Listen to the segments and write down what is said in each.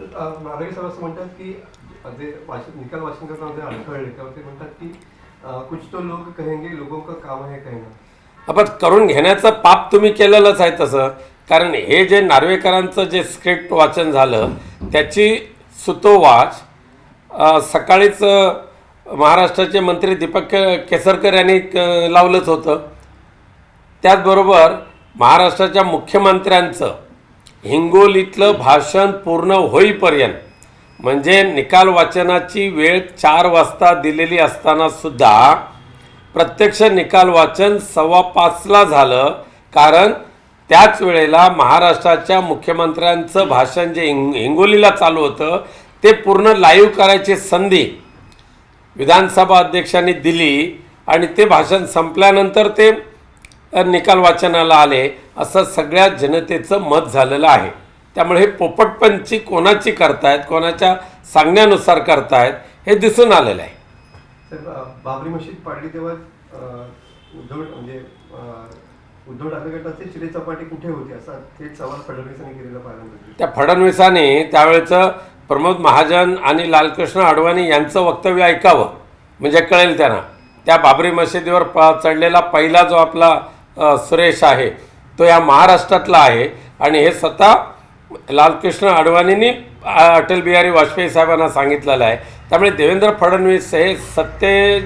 नागरिक नारळी असं म्हणतात की जे वाचन निकाल वाचन करताना जे तेव्हा ते म्हणतात की कुछ तो लोग कहेंगे लोगों का काम आहे कहना. आपण करून घेण्याचं पाप तुम्ही केलेलंच आहे तसं. कारण हे जे नार्वेकरांचं जे स्क्रिप्ट वाचन झालं त्याची सुतोवाच सकाळीच महाराष्ट्राचे मंत्री दीपक के- केसरकर यांनी लावलंच होतं. त्याचबरोबर महाराष्ट्राच्या मुख्यमंत्र्यांचं हिंगोलीतलं भाषण पूर्ण होईपर्यंत म्हणजे निकाल वाचनाची वेळ चार वाजता दिलेली असताना सुद्धा प्रत्यक्ष निकाल वाचन सव्वा पाचला झालं. कारण त्याच वेळेला महाराष्ट्राच्या मुख्यमंत्र्यांचं भाषण जे हिंग हिंगोलीला चालू होतं ते पूर्ण लाईव्ह करायची संधी विधानसभा अध्यक्षांनी दिली आणि ते भाषण संपल्यानंतर ते निकाल वाचनाला आले असं सगळ्या जनतेचं मत झालेलं आहे. त्यामुळे हे पोपटपंची कोणाची करतायत कोणाच्या सांगण्यानुसार करतायत हे दिसून आलेलं आहे. बाबरी मशीद पाडली तेव्हा उद्धव म्हणजे उद्धव ठाकरे गटाचे चिरे चपाटी कुठे होते? असा थेट सवाल फडणवीसांनी केलेला पाहायला मिळतो त्या फडणवीसांनी त्यावेळेचं प्रमोद महाजन आणि लालकृष्ण अडवाणी यांचं वक्तव्य ऐकावं. म्हणजे कळेल त्यांना. त्या बाबरी मशिदीवर प चढलेला पहिला जो आपला सुरेश आहे. तो या महाराष्ट्रातला आहे. आणि हे स्वतः लालकृष्ण अडवाणींनी अटल बिहारी वाजपेयी साहेबांना सांगितलेलं आहे. त्यामुळे देवेंद्र फडणवीस हे सत्ते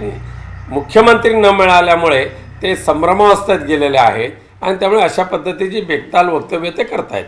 मुख्यमंत्री न मिळाल्यामुळे ते संभ्रमावस्थेत गेलेले आहेत. आणि त्यामुळे अशा पद्धतीची बेताल वक्तव्य ते करतायत.